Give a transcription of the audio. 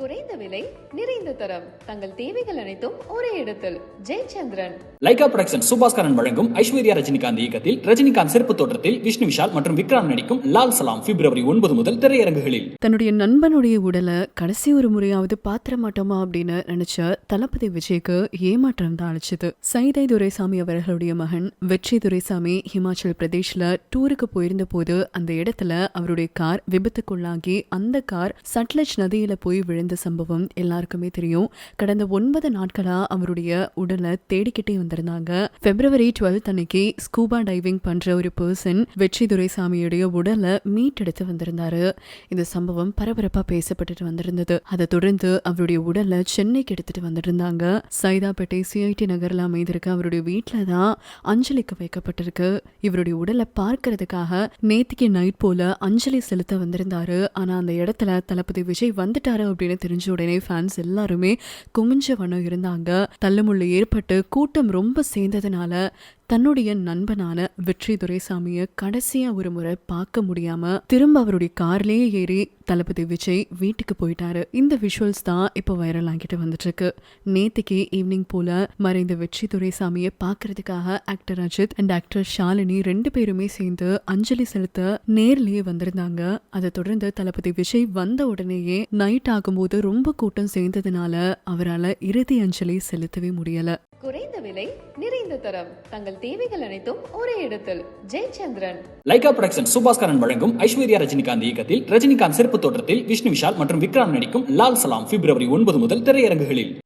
குறைந்த விலை நிறைந்த தரம். தங்கள் தேவைகள் அனைத்தும் ஒரே இடத்தில். ஜெயச்சந்திரன். லைகா புரொடக்ஷன் சுபாஸ்கரன் வழங்கும் ஐஸ்வர்யா ரஜினிகாந்த் இயக்கத்தில் ரஜினிகாந்த் சிறப்பு தோற்றத்தில் விஷ்ணு விஷால் மற்றும் விக்ராம் நடிக்கும் லால் சலாம் பிப்ரவரி ஒன்பது முதல் திரையரங்குகளில். தன்னுடைய நண்பனுடைய உடலை கடைசி ஒரு முறையாவது பாத்திர மாட்டோமா அப்படின்னு நினைச்ச தளபதி விஜய்க்கு ஏமாற்றம் தான் அளிச்சது. சைதை துரைசாமி அவர்களுடைய மகன் வெற்றி துரைசாமி ஹிமாச்சல் பிரதேஷ்ல டூருக்கு போயிருந்த போது அந்த இடத்துல அவருடைய கார் விபத்துக்குள்ளாகி அந்த கார் சட்லஜ் நதியில போய் விழுந்த சம்பவம் எல்லாருக்குமே தெரியும். கடந்த ஒன்பது நாட்களா அவருடைய உடலை தேடிக்கிட்டே வந்திருந்தாங்க. பிப்ரவரி டுவெல்த் அன்னைக்கு ஸ்கூபா டைவிங் பண்ற ஒரு பர்சன் வெற்றி துரைசாமியுடைய உடலை மீட்டெடுத்து வந்திருந்தாரு. இந்த சம்பவம் பரபரப்பா பேசப்பட்டுட்டு வந்திருந்தது. அதை தொடர்ந்து அவருடைய உடலை சென்னைக்கு எடுத்துட்டு வந்திருந்தாங்க. சைதாப்பேட்டை சிஐடி நகரில் அமைந்திருக்க அவருடைய வீட்டில தான் அஞ்சலிக்கு வைக்கப்பட்டிருக்கு. இவருடைய உடலை பார்க்கறதுக்காக நேத்திக்கு நைட் போல அஞ்சலி செலுத்த வந்திருந்தாரு. ஆனா அந்த இடத்துல தளபதி விஜய் வந்துட்டாரு அப்படின்னு தெரிஞ்ச உடனே ஃபேன்ஸ் எல்லாருமே குமிஞ்ச வண்ணம் இருந்தாங்க. தள்ளுமுள்ளு ஏற்பட்டு கூட்டம் ரொம்ப சேர்ந்ததுனால தன்னுடைய நண்பனான வெற்றி துரைசாமியை கடைசியா ஒரு முறை பார்க்க முடியாம திரும்ப அவருடைய கார்லேயே ஏறி தளபதி விஜய் வீட்டுக்கு போயிட்டாரு. இந்த விஷுவல்ஸ் தான் இப்போ வைரல் ஆகிட்டு வந்துட்டு இருக்கு நேத்துக்கு ஈவினிங் போல மறைந்த வெற்றி துரைசாமியை பார்க்கறதுக்காக actor Ajith and actor Shalini ரெண்டு பேருமே சேர்ந்து அஞ்சலி செலுத்த நேர்லயே வந்திருந்தாங்க. அதை தொடர்ந்து தளபதி விஜய் வந்த உடனேயே நைட் ஆகும்போது ரொம்ப கூட்டம் சேர்ந்ததுனால அவரால் இறுதி அஞ்சலி செலுத்தவே முடியல. குறைந்த விலை நிறைந்த தரம். தங்கள் தேவைகள் அனைத்தும் ஒரே இடத்தில். ஜெயச்சந்திரன். லைகா புரொடக்ஷன் சுபாஸ்கரன் வழங்கும் ஐஸ்வர்யா ரஜினிகாந்த் இயக்கத்தில் ரஜினிகாந்த் சிறப்பு தோற்றத்தில் விஷ்ணு விஷால் மற்றும் விக்ராம் நடிக்கும் லால் சலாம் பிப்ரவரி ஒன்பது முதல் திரையரங்குகளில்.